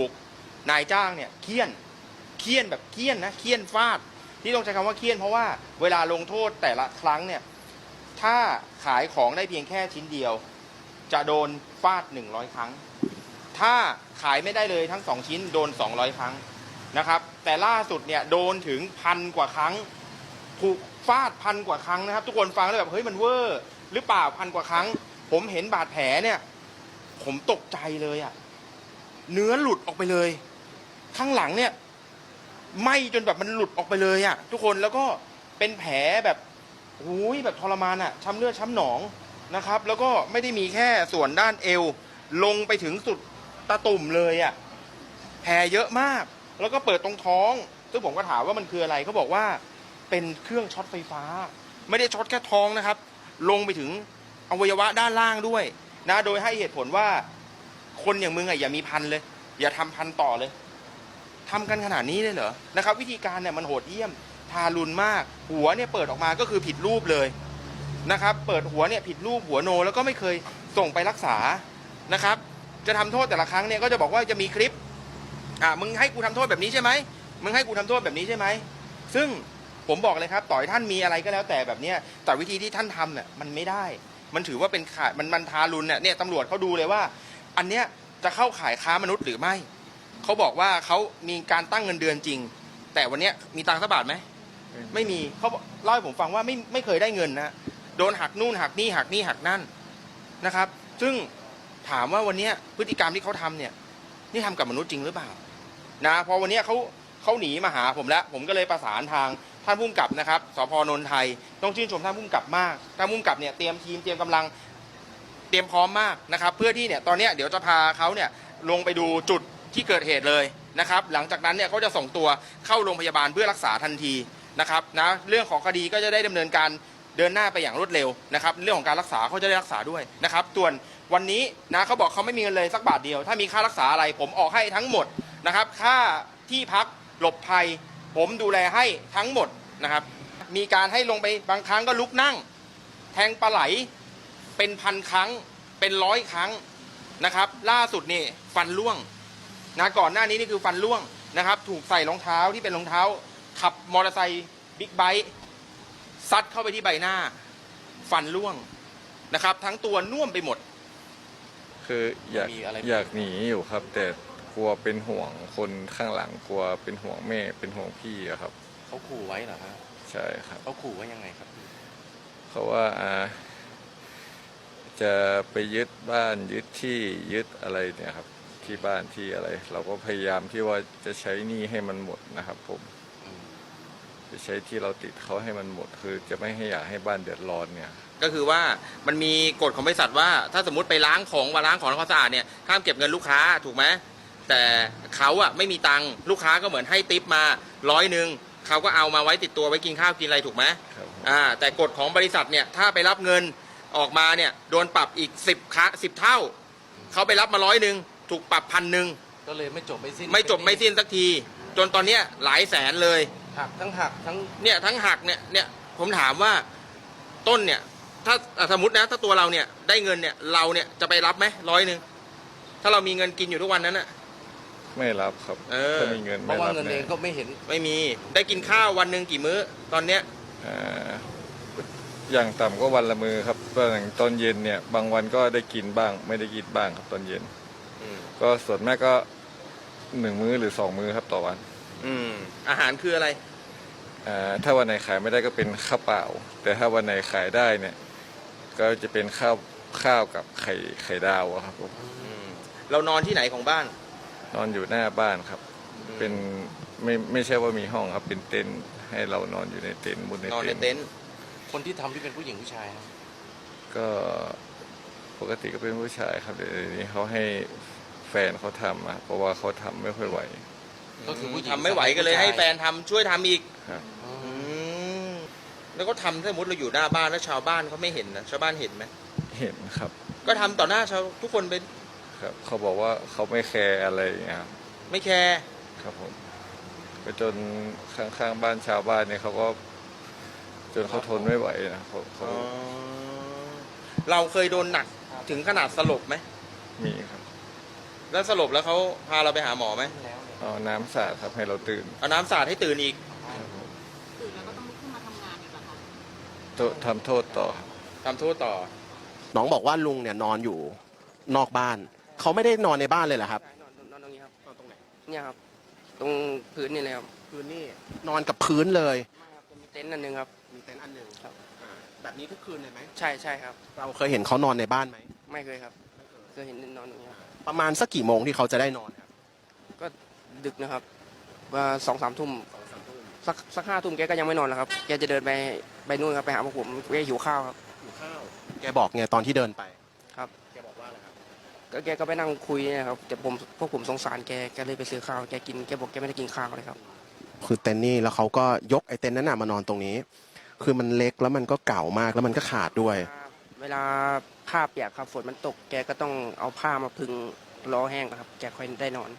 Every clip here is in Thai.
ถูกนายจ้างเนี่ยเคี่ยนเคี่ยนแบบเคี่ยนนะเคี่ยนฟาด ที่ต้องใช้คำว่าเคี่ยนเพราะว่าเวลาลงโทษแต่ละครั้งเนี่ยถ้าขายของได้เพียงแค่ชิ้นเดียว จะโดนฟาด 100 ครั้ง ถ้าขายไม่ได้เลยทั้ง 2 ชิ้นโดน 200 ครั้งนะครับ แต่ล่าสุดเนี่ยโดนถึงพันกว่าครั้ง ถูกฟาดพันกว่าครั้งนะครับ ทุกคนฟังแล้วแบบเฮ้ยมันเวอร์หรือเปล่าพันกว่าครั้ง ผมเห็นบาดแผลเนี่ย ผมตกใจเลยอะ เนื้อหลุดออกไปเลย ข้างหลังเนี่ยไหมจนแบบมันหลุดออกไปเลยอะทุกคนแล้วก็เป็นแผลแบบโอ้ยแบบทรมานอะช้ำเลือดช้ำหนองนะครับ แล้วก็ไม่ได้มีแค่ส่วนด้านเอว ลงไปถึงสุดตะตุ่มเลยอะแผลเยอะมาก แล้วก็เปิดตรงท้อง ซึ่งผมก็ถามว่ามันคืออะไรเขาบอกว่าเป็นเครื่องช็อตไฟฟ้า ไม่ได้ช็อตแค่ท้องนะครับ ลงไปถึงอวัยวะด้านล่างด้วยนะโดยให้เหตุผลว่า คนอย่างมึงอะอย่ามีพันเลย อย่าทำพันต่อเลยทำกันขนาดนี้เลยเหรอนะครับ วิธีการเนี่ยมันโหดเยี่ยม ทารุณมาก หัวเนี่ยเปิดออกมาก็คือผิดรูปเลยนะครับ เปิดหัวเนี่ยผิดรูปหัวโน แล้วก็ไม่เคยส่งไปรักษานะครับ จะทำโทษแต่ละครั้งเนี่ยก็จะบอกว่าจะมีคลิปอ่ามึงให้กูทำโทษแบบนี้ใช่ไหมมึงให้กูทำโทษแบบนี้ใช่ไหมซึ่งผมบอกเลยครับ ต่อยท่านมีอะไรก็แล้วแต่แบบเนี้ยแต่วิธีที่ท่านทำเนี่ยมันไม่ได้ มันถือว่าเป็นขาดมันมันทารุณเนี่ยเนี่ยตำรวจเขาดูเลยว่า อันเนี้ยจะเข้าขายค้ามนุษย์หรือไม่ เขาบอกว่าเขามีการตั้งเงินเดือนจริง แต่วันเนี้ยมีตังค์สักบาทไหม ไม่มีเขาเล่าให้ผมฟังว่าไม่ไม่เคยได้เงินนะโดนหักนู่นหักนี่หักนี่หักนั่นนะครับ ซึ่งถามว่าวันเนี้ยพฤติกรรมที่เขาทำเนี่ย นี่ทำกับมนุษย์จริงหรือเปล่า นะพอวันเนี้ยเขาเขาหนีมาหาผมแล้ว ผมก็เลยประสานทางท่านผู้กำกับนะครับสพนนทไทย ต้องชื่นชมท่านผู้กำกับมากท่านผู้กำกับเนี่ยเตรียมทีมเตรียมกำลัง ตรียมพร้อมมากนะครับ เพื่อที่เนี่ยตอนเนี้ยเดี๋ยวจะพาเขาเนี่ยลงไปดูจุดที่เกิดเหตุเลยนะครับ หลังจากนั้นเนี่ยเขาจะส่งตัวเข้าโรงพยาบาลเพื่อรักษาทันทีนะครับนะเรื่องของคดีก็จะได้ดำเนินการเดินหน้าไปอย่างรวดเร็วนะครับ เรื่องของการรักษาเขาจะได้รักษาด้วยนะครับส่วนวันนี้นะเขาบอกเขาไม่มีเงินเลยสักบาทเดียว ถ้ามีค่ารักษาอะไรผมออกให้ทั้งหมดนะครับ ค่าที่พักหลบภัย ผมดูแลให้ทั้งหมดนะครับ มีการให้ลงไปบางครั้งก็ลุกนั่ง แทงปลาไหลเป็นพันครั้ง เป็นร้อยครั้งนะครับ ล่าสุดนี่ฟันร่วงนะก่อนหน้านี้นี่คือฟันร่วงนะครับ ถูกใส่รองเท้าที่เป็นรองเท้า ขับมอเตอร์ไซค์บิ๊กไบค์ซัดเข้าไปที่ใบหน้า ฟันร่วงนะครับ ทั้งตัวน่วมไปหมด คืออยากมีอะไร อยากหนีอยู่ครับ แต่กลัวเป็นห่วงคนข้างหลังกลัวเป็นห่วงแม่เป็นห่วงพี่อะครับ เขาขู่ไว้เหรอฮะใช่ครับ เขาขู่ว่ายังไงครับ เขาว่าอ่า จะไปยึดบ้านยึดที่ยึดอะไรเนี่ยครับที่บ้านที่อะไร เราก็พยายามที่ว่าจะใช้หนี้ให้มันหมดนะครับผมอืมจะใช้ที่เราติดเขาให้มันหมด คือ จะไม่ให้อยากให้บ้านเดือดร้อนเนี่ย ก็คือว่ามันมีกฎของบริษัทว่า ถ้าสมมติไปล้างของมาล้างของทำความสะอาดเนี่ยห้ามเก็บเงินลูกค้าถูกไหมแต่เขาอะไม่มีตังค์ลูกค้าก็เหมือนให้ติปมาร้อยหนึ่งเขาก็เอามาไว้ติดตัวไว้กินข้าวกินอะไรถูกไหมครับผมอ่าแต่กฎของบริษัทเนี่ยถ้าไปรับเงิน ออกมาเนี่ยโดนปรับอีกสิบครั้งสิบเท่า เขาไปรับมาร้อยหนึ่งถูกปรับพันหนึ่งก็เลยไม่จบไม่สิ้นไม่จบไม่สิ้นสักที จนตอนเนี้ยหลายแสนเลยหักทั้งหักทั้งเนี่ยทั้งหักเนี่ยเนี่ยผมถามว่าต้นเนี่ย ถ้าอะสมมตินะถ้าตัวเราเนี่ยได้เงินเนี่ยเราเนี่ยจะไปรับไหมร้อยหนึ่งถ้าเรามีเงินกินอยู่ทุกวันนั้นน่ะไม่รับครับเออ ถ้ามีเงินเพไม่ราะว่ารับเงินเอแน่งก็ไม่เห็น ไม่มีได้กินข้าววันหนึ่งกี่มื้อตอนเนี้ย อ่า อย่างต่ำก็วันละมือครับตอนตอนเย็นเนี่ย บางวันก็ได้กินบ้าง ไม่ได้กินบ้างครับตอนเย็น อืมก็ส่วนมากก็หนึ่งมื้อหรือสองมื้อครับต่อวันอืมอาหารคืออะไร อ่าถ้าวันไหนขายไม่ได้ก็เป็นข้าวเปล่า แต่ถ้าวันไหนขายได้เนี่ย ก็จะเป็นข้าวข้าวกับไข่ไข่ดาวอะครับผมอืมเรานอนที่ไหนของบ้าน นอนอยู่หน้าบ้านครับ เป็นไม่ไม่ใช่ว่ามีห้องครับเป็นเต็นท์ให้เรานอนอยู่ในเต็นท์บนในนอนในเต็นท์เต็นท์ คนที่ทำที่เป็นผู้หญิงผู้ชายครับก็ปกติก็เป็นผู้ชายครับเดี๋ยวนี้เขาให้แฟนเขาทำอะเพราะว่าเขาทำไม่ค่อยไหวก็คือผู้หญิงทำไม่ไหวก็เลยให้แฟนทำช่วยทำอีก ครับอือืมมแล้วก็ทำถ้าสมมติเราอยู่หน้าบ้านแล้วชาวบ้านเขาไม่เห็นนะชาวบ้านเห็นไหมเห็นครับก็ทำต่อหน้าชาวทุกคนเป็นครับ เขาบอกว่าเขาไม่แคร์อะไรอย่างเงี้ยครับไม่แคร์ครับผมไปจนข้างๆบ้านชาวบ้านเนี่ยเขาก็ จนเขาทนไม่ไหวนะเขาเขาอ๋อเราเคยโดนหนักถึงขนาดสลบไหม มีครับแล้วสรุปแล้วเขาพาเราไปหาหมอไหม เอาน้ำสาดครับให้เราตื่นเอาน้ำสาดให้ตื่นอีกตื่นแล้วก็ต้องลุกขึ้นมาทำงานอีกเหรอคะ โทษทำโทษต่อครับทำโทษต่อ น้องบอกว่าลุงเนี่ยนอนอยู่นอกบ้าน เขาไม่ได้นอนในบ้านเลยเหรอครับใช่นอนนอนตรงนี้ครับนอนตรงไหนเนี่ยครับ ตรงพื้นนี่เลยครับพื้นนี่นอนกับพื้นเลยไม่ครับจะมี เต็นท์อันหนึงครับ มีเต็นท์อันหนึ่งครับ อ่าแบบนี้ทุกคืนเลยไหม ใช่ใช่ครับ เราเคยเห็นเขานอนในบ้านไหมไม่เคยครับ เคยเห็นนอนตรงนี้ครับประมาณสักกี่โมงที่เขาจะได้นอนครับก็ดึกนะครับว่าสองสามทุ่มสักสักห้าทุ่มแกก็ยังไม่นอนแล้วครับ แกจะเดินไปไปนู่นครับไปหาพวกผมแกหิวข้าวครับอยู่ข้าวแกบอกไงตอนที่เดินไปครับ แกบอกว่าอะไรครับก็แกก็ไปนั่งคุยเนะครับแต่ผมพวกผมสงสารแกแกเลยไปซื้อข้าวแกกินแกบอกแกไม่ได้กินข้าวเลยครับ คือเต็นท์นี่แล้วเขาก็ยกไอ้เต็นท์นั้นน่ะมานอนตรงนี้ คือมันเล็กแล้วมันก็เก่ามากแล้วมันก็ขาดด้วย เวลาผ้าเปียกครับฝนมันตกแกก็ต้องเอาผ้ามาพึงรอแห้งครับ แกค่อยได้นอน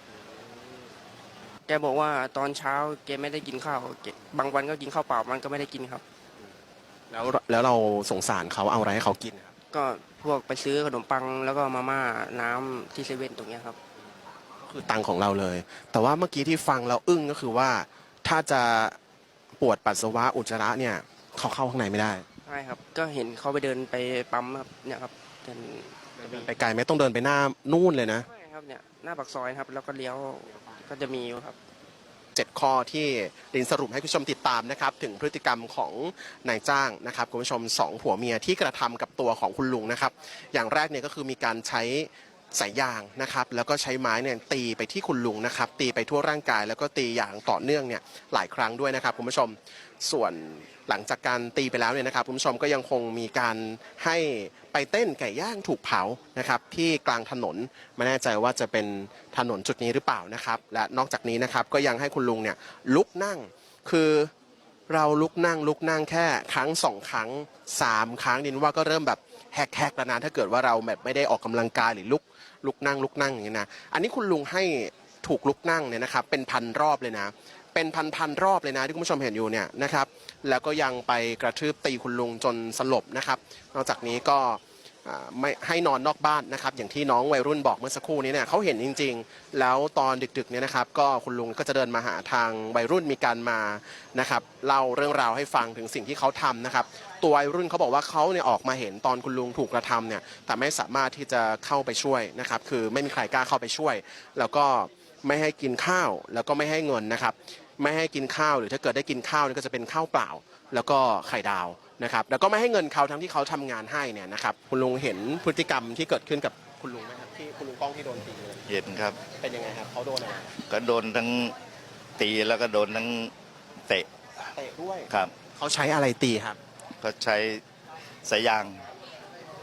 แกบอกว่าตอนเช้าแกไม่ได้กินข้าวแกบางวันก็กินข้าวเปล่ามันก็ไม่ได้กินครับ แล้วแล้วเราสงสารเขาเอาอะไรให้เขากินครับก็พวกไปซื้อขนมปังแล้วก็มาม่าน้ำที่เซเว่นตรงเนี้ยครับ คือตังค์ของเราเลย แต่ว่าเมื่อกี้ที่ฟังเราอึ้งก็คือว่า ถ้าจะปวดปัสสาวะอุจจาระเนี่ยเขาเข้าข้างในไม่ได้ ใช่ครับ ก็เห็นเขาไปเดินไปปั๊มครับเนี่ยครับเดินไปไกลไหมต้องเดินไปหน้านู่นเลยนะไม่ครับเนี่ยหน้าปากซอยนะครับ แล้วก็เลี้ยวก็จะมีอยู่ครับเจ็ดข้อที่ลินสรุปให้คุณผู้ชมติดตามนะครับ ถึงพฤติกรรมของนายจ้างนะครับคุณผู้ชมสองผัวเมียที่กระทำกับตัวของคุณลุงนะครับ อย่างแรกเนี่ยก็คือมีการใช้ สายยางนะครับแล้วก็ใช้ไม้เนี่ยตีไปที่คุณลุงนะครับตีไปทั่วร่างกาย แล้วก็ตีอย่างต่อเนื่องเนี่ยหลายครั้งด้วยนะครับคุณผู้ชมส่วนหลังจากการตีไปแล้วเนี่ยนะครับคุณผู้ชมก็ยังคงมีการให้ไปเต้นไก่ย่างถูกเผานะครับที่กลางถนนไม่แน่ใจว่าจะเป็นถนนจุดนี้หรือเปล่านะครับ และนอกจากนี้นะครับก็ยังให้คุณลุงเนี่ยลุกนั่งคือเราลุกนั่งลุกนั่งแค่ครั้งสองครั้งสามครั้งนินว่าก็เริ่มแบบแหกๆแล้วนะถ้าเกิดว่าเราแบบไม่ได้ออกกำลังกายหรือลุก ลุกนั่งลุกนั่งอย่างนี้นะ อันนี้คุณลุงให้ถูกลุกนั่งเนี่ยนะครับเป็นพันรอบเลยนะ เป็นพันพันรอบเลยนะที่คุณผู้ชมเห็นอยู่เนี่ยนะครับ แล้วก็ยังไปกระทืบตีคุณลุงจนสลบนะครับ นอกจากนี้ก็ ไม่ให้นอนนอกบ้านนะครับ อย่างที่น้องวัยรุ่นบอกเมื่อสักครู่นี้เนี่ยเขาเห็นจริง ๆ แล้วตอนดึกๆเนี่ยนะครับ ก็คุณลุงก็จะเดินมาหาทางวัยรุ่นมีการมานะครับเล่าเรื่องราวให้ฟังถึงสิ่งที่เขาทำนะครับ ตัววัยรุ่นเขาบอกว่าเขาเนี่ยออกมาเห็นตอนคุณลุงถูกกระทำเนี่ยแต่ไม่สามารถที่จะเข้าไปช่วยนะครับ คือไม่มีใครกล้าเข้าไปช่วย แล้วก็ไม่ให้กินข้าวแล้วก็ไม่ให้เงินนะครับ ไม่ให้กินข้าวหรือถ้าเกิดได้กินข้าวนี่ก็จะเป็นข้าวเปล่า แล้วก็ไข่ดาวนะครับ แล้วก็ไม่ให้เงินเขาทั้งที่เขาทำงานให้เนี่ยนะครับคุณลุงเห็นพฤติกรรมที่เกิดขึ้นกับคุณลุงไหมครับที่คุณลุงก้องที่โดนตีเลยเห็นครับ เป็นยังไงครับเขาโดนอะไรก็โดนทั้งตีแล้วก็โดนทั้งเตะเตะด้วยครับเขาใช้อะไรตีครับก็ใช้สายยาง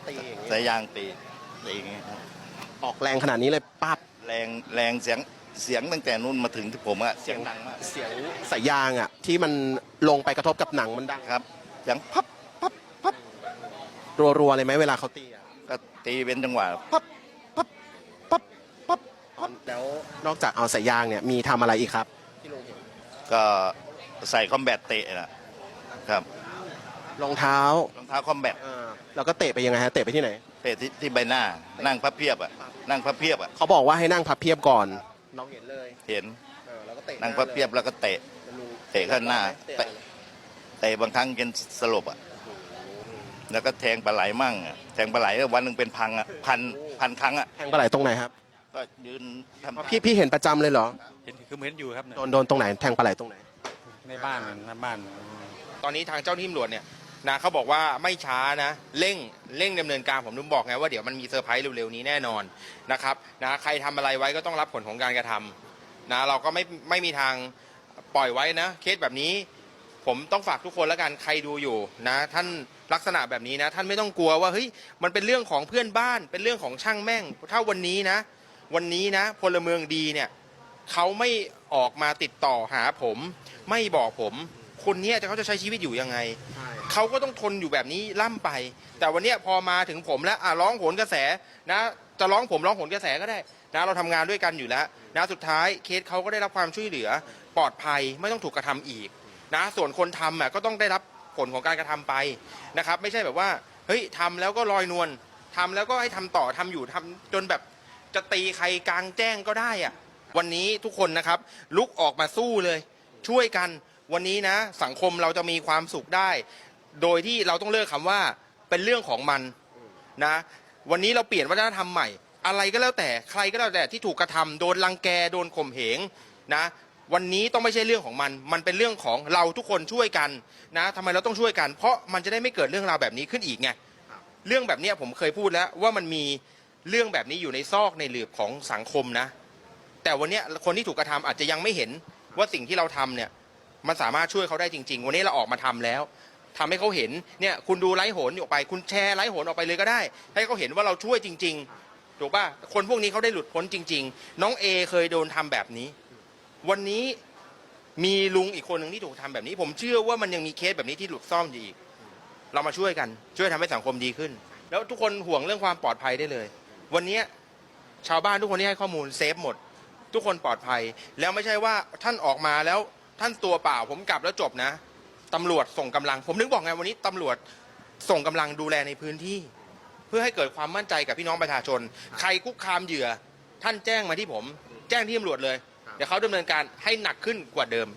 ตีอย่างนี้สายยางตีตีอย่างเงี้ยครับออกแรงขนาดนี้เลยปั๊บแรงแรงเสียง เสียงตั้งแต่นู้นมาถึงที่ผมอะเสียงดังมากเสียงสายยางอะที่มันลงไปกระทบกับหนังมันดังครับเสียงพับพับพับรัวๆเลยไหมเวลาเขาตีอะก็ตีเป็นจังหวะพับพับพับพับแล้วนอกจากเอาสายยางเนี่ยมีทำอะไรอีกครับที่ลุงเห็นก็ใส่คอมแบทเตะนะครับรองเท้ารองเท้าคอมแบทเออแล้วก็เตะไปยังไงฮะเตะไปที่ไหน เตะที่ที่ใบหน้านั่งพับเพียบอะนั่งพับเพียบอะเขาบอกว่าให้นั่งพับเพียบก่อน น้องเห็นเลยเห็นเออแล้วก็เตะนั่งพับเพียบแล้วก็เตะเตะเข้าหน้า เตะเตะบางครั้งจนสลบอะ แล้วก็แทงปลาไหลมั่งอะแทงปลาไหลก็วันหนึ่งเป็นพังอะพันพันครั้งอะแทงปลาไหลตรงไหนครับก็ยืนทำพี่พี่เห็นประจำเลยเหรอเห็นคือเหมือนอยู่ครับเนี่ยโดนโดนตรงไหนแทงปลาไหลตรงไหน ในบ้านน่ะหน้าบ้าน ตอนนี้ทางเจ้าหน้าที่ตำรวจเนี่ย นะเขาบอกว่าไม่ช้านะเร่งเร่งดำเนินการผมถึงบอกไงว่าเดี๋ยวมันมีเซอร์ไพรส์เร็วๆนี้แน่นอนนะครับนะใครทำอะไรไว้ก็ต้องรับผลของการกระทำนะเราก็ไม่ไม่มีทางปล่อยไว้นะ เคสแบบนี้ ผมต้องฝากทุกคนแล้วกันใครดูอยู่นะ ท่านลักษณะแบบนี้นะ ท่านไม่ต้องกลัวว่าเฮ้ยมันเป็นเรื่องของเพื่อนบ้าน เป็นเรื่องของช่างแม่งถ้าวันนี้นะ วันนี้นะ พลเมืองดีเนี่ยเขาไม่ออกมาติดต่อหาผม ไม่บอกผม คนนี้จะเขาจะใช้ชีวิตอยู่ยังไง เขาก็ต้องทนอยู่แบบนี้ล่ำไป แต่วันนี้พอมาถึงผมแล้วอะร้องโหนกระแสนะ จะร้องผมร้องโหนกระแสก็ได้นะเราทำงานด้วยกันอยู่แล้วนะสุดท้ายเคสเขาก็ได้รับความช่วยเหลือปลอดภัยไม่ต้องถูกกระทำอีกนะส่วนคนทำอะก็ต้องได้รับผลของการกระทำไปนะครับ ไม่ใช่แบบว่าเฮ้ยทำแล้วก็ลอยนวลทำแล้วก็ให้ทำต่อทำอยู่ทำจนแบบจะตีใครกลางแจ้งก็ได้อะวันนี้ทุกคนนะครับ ลุกออกมาสู้เลย ช่วยกันวันนี้นะ สังคมเราจะมีความสุขได้ โดยที่เราต้องเลิกคำว่าเป็นเรื่องของมันนะ วันนี้เราเปลี่ยนวัฒนธรรมใหม่ อะไรก็แล้วแต่ใครก็แล้วแต่ที่ถูกกระทำโดนรังแกโดนข่มเหงนะ วันนี้ต้องไม่ใช่เรื่องของมัน มันเป็นเรื่องของเราทุกคนช่วยกันนะทำไมเราต้องช่วยกัน เพราะมันจะได้ไม่เกิดเรื่องราวแบบนี้ขึ้นอีกไงเรื่องแบบเนี้ยผมเคยพูดแล้วว่ามันมีเรื่องแบบนี้อยู่ในซอกในหลืบของสังคมนะ แต่วันเนี้ยคนที่ถูกกระทำอาจจะยังไม่เห็นว่าสิ่งที่เราทำเนี่ยมันสามารถช่วยเขาได้จริง ๆ วันนี้เราออกมาทำแล้ว ทำให้เขาเห็นเนี่ยคุณดูไลฟ์โหนออกไป คุณแชร์ไลฟ์โหนออกไปเลยก็ได้ ให้เขาเห็นว่าเราช่วยจริง ๆ ถูกป่ะคนพวกนี้เขาได้หลุดพ้นจริง ๆ น้องเอเคยโดนทำแบบนี้ วันนี้มีลุงอีกคนหนึ่งที่ถูกทำแบบนี้ ผมเชื่อว่ามันยังมีเคสแบบนี้ที่หลุดซ่อนอยู่อีก เรามาช่วยกัน ช่วยทำให้สังคมดีขึ้น แล้วทุกคนห่วงเรื่องความปลอดภัยได้เลย วันนี้ชาวบ้านทุกคนที่ให้ข้อมูลเซฟหมด ทุกคนปลอดภัย แล้วไม่ใช่ว่าท่านออกมาแล้วท่านตัวเปล่าผมกลับแล้วจบนะ ตำรวจส่งกำลัง ผมนึกบอกไงวันนี้ตำรวจส่งกำลังดูแลในพื้นที่ เพื่อให้เกิดความมั่นใจกับพี่น้องประชาชน ใครคุกคามเหยื่อ ท่านแจ้งมาที่ผม แจ้งที่ตำรวจเลย เดี๋ยวเขาดำเนินการให้หนักขึ้นกว่าเดิม